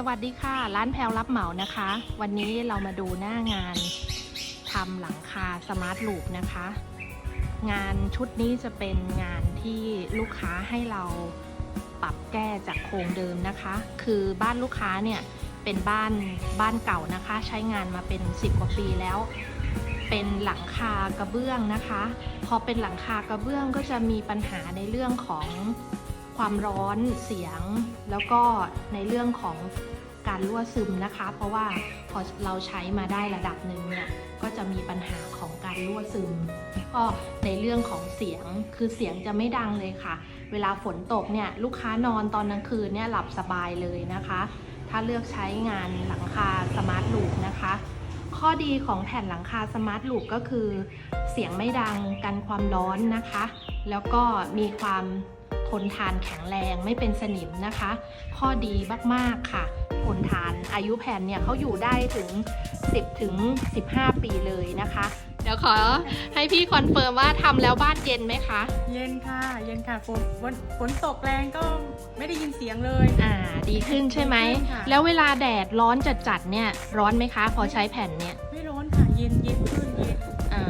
สวัสดีค่ะ ร้านแพลวรับเหมานะคะ วันนี้เรามาดูหน้างานทำหลังคาสมาร์ทลูปนะคะ งานชุดนี้จะเป็นงานที่ลูกค้าให้เราปรับแก้จากโครงเดิมนะคะ คือบ้านลูกค้าเนี่ยเป็นบ้านบ้านเก่านะคะ ใช้งานมาเป็น 10 กว่าปีแล้ว เป็นหลังคากระเบื้องนะคะ พอเป็นหลังคากระเบื้องก็จะมีปัญหาในเรื่องของ ความร้อนเสียง แล้วก็ในเรื่องของการรั่วซึมนะคะ เพราะว่าพอเราใช้มาได้ระดับหนึ่งเนี่ยก็จะมีปัญหาของการรั่วซึมก็ในเรื่องของเสียงคือเสียงจะไม่ดังเลยค่ะ เวลาฝนตกเนี่ยลูกค้านอนตอนกลางคืนเนี่ยหลับสบายเลยนะคะ ถ้าเลือกใช้งานหลังคาสมาร์ทลูปนะคะข้อดีของแผ่นหลังคาสมาร์ทลูปก็คือ เสียงไม่ดังกันความร้อนนะคะ แล้วก็มีความ ทนทานแข็งแรงไม่เป็นสนิมนะคะ ข้อดีมากๆค่ะ ทนทานอายุแผ่นเนี่ยเขาอยู่ได้ถึง 10 ถึง 15 ปีเลยนะคะ เดี๋ยวขอให้พี่คอนเฟิร์มว่าทำแล้วบ้านเย็นไหมคะ เย็นค่ะ เย็นค่ะฝนฝนฝนตกแรงก็ไม่ได้ยินเสียงเลย อ่า ดีขึ้นใช่ไหม ดีขึ้นค่ะ แล้วเวลาแดดร้อนจัดๆเนี่ยร้อนไหมคะ พอใช้แผ่นเนี่ยไม่ร้อนค่ะ เย็นเย็นขึ้นเย็นอ่า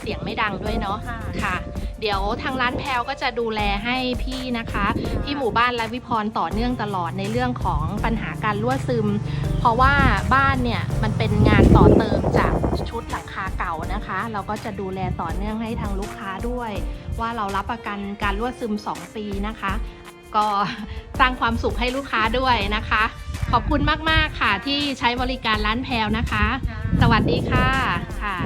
เสียงไม่ดังด้วยเนาะ ค่ะ ค่ะ เดี๋ยวทางร้านแพลวก็จะดูแลให้พี่นะคะ ที่หมู่บ้านและวิพรต่อเนื่องตลอดในเรื่องของปัญหาการรั่วซึม เพราะว่าบ้านเนี่ยมันเป็นงานต่อเติมจากชุดหลังคาเก่านะคะ เราก็จะดูแลต่อเนื่องให้ทางลูกค้าด้วย ว่าเรารับประกันการรั่วซึม 2 ปีนะคะ ก็สร้างความสุขให้ลูกค้าด้วยนะคะ ขอบคุณมาก ๆ ค่ะที่ใช้บริการร้านแพลวนะคะค่ะสวัสดีค่ะค่ะ